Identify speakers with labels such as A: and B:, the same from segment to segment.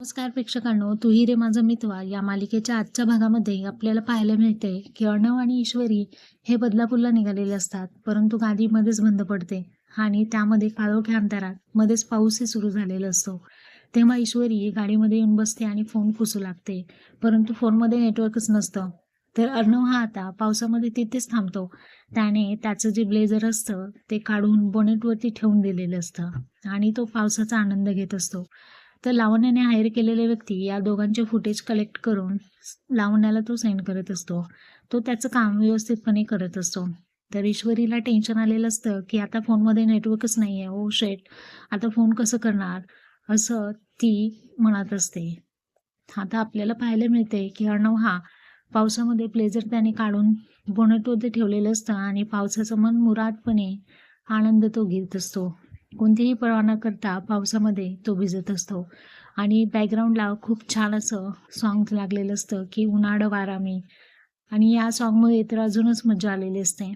A: नमस्कार प्रेक्षकांनो तूही रे माझा मितवा या मालिकेच्या आजच्या भागामध्ये आपल्याला पाहायला मिळते की अर्णव आणि ईश्वरी हे बदलापूरला निघालेले असतात परंतु गादी मध्येच बंद पडते आणि त्यामध्ये काळोख्या अंतरात मध्येच पाऊसही सुरू झालेला असतो. तेव्हा ईश्वरी गाडीमध्ये येऊन बसते आणि फोन पुसू लागते परंतु फोनमध्ये नेटवर्कच नसतं. तर अर्णव हा आता पावसामध्ये तिथेच थांबतो. त्याने त्याचं जे ब्लेझर असतं ते काढून बोनेटवरती ठेवून दिलेलं असतं आणि तो पावसाचा आनंद घेत असतो. तर लावण्याने हायर केलेले व्यक्ती या दोघांचे फुटेज कलेक्ट करून लावण्याला तो सेंड करत असतो. तो त्याचं काम व्यवस्थितपणे करत असतो. तर ईश्वरीला टेन्शन आलेलं असतं की आता फोनमध्ये नेटवर्कच नाही आहे ओ शेट आता फोन कसं करणार? असं ती म्हणत असते. आता आपल्याला पाहायला मिळते की अर्णव हा पावसामध्ये प्लेझर त्याने काढून बोनटमध्ये ठेवलेलं असतं आणि पावसाचं मन मुरादपणे आनंद तो घेत असतो. कोणतीही पर्वा न करता पावसामध्ये तो भिजत असतो. आणि बॅकग्राऊंडला खूप छान असं सॉंग लागलेलं असतं की उन्हाळं वारा मी. आणि या सॉन्गमुळे तर अजूनच मजा आलेली असते.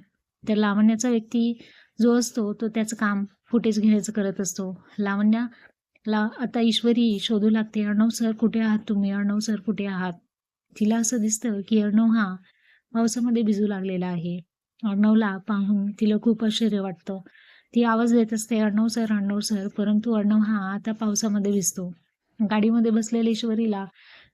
A: तर लावण्याचा व्यक्ती जो असतो तो त्याचं काम फुटेज घेण्याचं करत असतो. लावण्याला आता ईश्वरी शोधू लागते अर्णव सर कुठे आहात तुम्ही? अर्णव सर कुठे आहात? तिला असं दिसतं की अर्णव हा पावसामध्ये भिजू लागलेला आहे. अर्णवला पाहून तिला खूप आश्चर्य वाटतं. ती आवाज देत असते अर्णव सर अण्णव सर. परंतु अर्णव हा आता पावसामध्ये भिजतो गाडीमध्ये बसलेल्या ईश्वरीला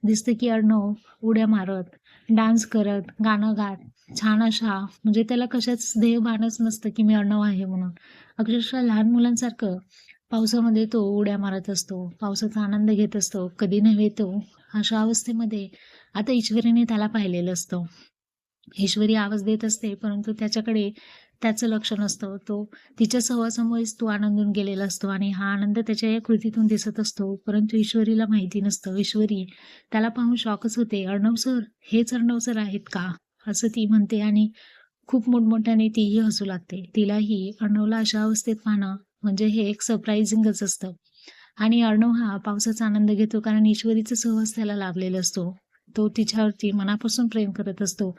A: दिसते की अर्णव उड्या मारत डान्स करत गाणं गात छान अशा म्हणजे त्याला कशाच ध्येयभानच नसतं की मी अर्णव आहे म्हणून. अक्षरशः लहान मुलांसारखं पावसामध्ये तो उड्या मारत असतो पावसाचा आनंद घेत असतो कधी नव्हे तो अशा अवस्थेमध्ये आता ईश्वरीने त्याला पाहिलेलं असतं. ईश्वरी आवाज देत असते परंतु त्याच्याकडे त्याचं लक्ष नसतं तो तिच्या सहवासामुळेच तो आनंदून गेलेला असतो आणि हा आनंद त्याच्या या कृतीतून दिसत असतो. परंतु ईश्वरीला माहिती नसतं. ईश्वरी त्याला पाहून शॉकच होते. अर्णव सर हेच अर्णव सर आहेत का? असं ती म्हणते आणि खूप मोठमोठ्याने तीही हसू लागते. तिलाही अर्णवला अशा अवस्थेत पाहणं म्हणजे हे एक सरप्रायझिंगच असतं. आणि अर्णव हा पावसाचा आनंद घेतो कारण ईश्वरीचा सहवास त्याला लाभलेला असतो. तो तिच्यावरती मनापासून प्रेम करत असतो.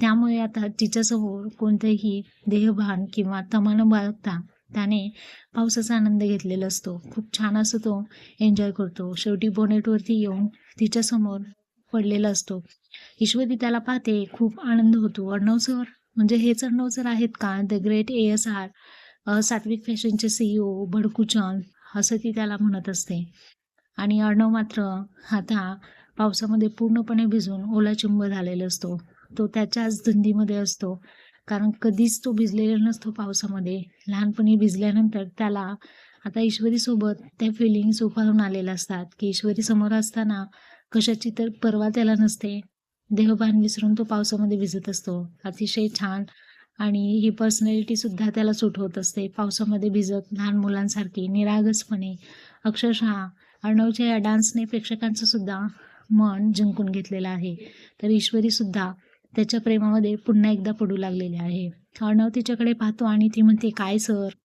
A: त्यामुळे आता तिच्यासमोर कोणतंही देहभान किंवा तमान बाळगता त्याने पावसाचा आनंद घेतलेला असतो. खूप छान असं तो एन्जॉय करतो. शेवटी बोनेटवरती येऊन तिच्यासमोर पडलेला असतो. ईश्वरी त्याला पाहते. खूप आनंद होतो. अर्णव सर म्हणजे हेच अर्णव सर आहेत का? The great A S R Satvik फॅशनचे सीईओ भडकुचन असं ती त्याला म्हणत असते. आणि अर्णव मात्र आता पावसामध्ये पूर्णपणे भिजून ओलाचिंब झालेला असतो. तो त्याच्याच धुंदीमध्ये असतो. कारण कधीच तो भिजलेला नसतो पावसामध्ये. लहानपणी भिजल्यानंतर त्याला आता ईश्वरीसोबत त्या फिलिंग्स उफाळून आलेल्या असतात. की ईश्वरी समोर असताना कशाची तर परवा त्याला नसते. देहभान विसरून तो पावसामध्ये भिजत असतो. अतिशय छान आणि ही पर्सनॅलिटीसुद्धा त्याला सूट होत असते. पावसामध्ये भिजत लहान मुलांसारखी निरागसपणे अक्षरशः अर्णवच्या या डान्सने प्रेक्षकांचं सुद्धा मन जिंकून घेतलेलं आहे. तर ईश्वरी सुद्धा त्याच्या प्रेमामध्ये पुन्हा एकदा पडू लागलेली आहे. अर्णव तिच्याकडे पाहतो आणि ती म्हणते काय सर?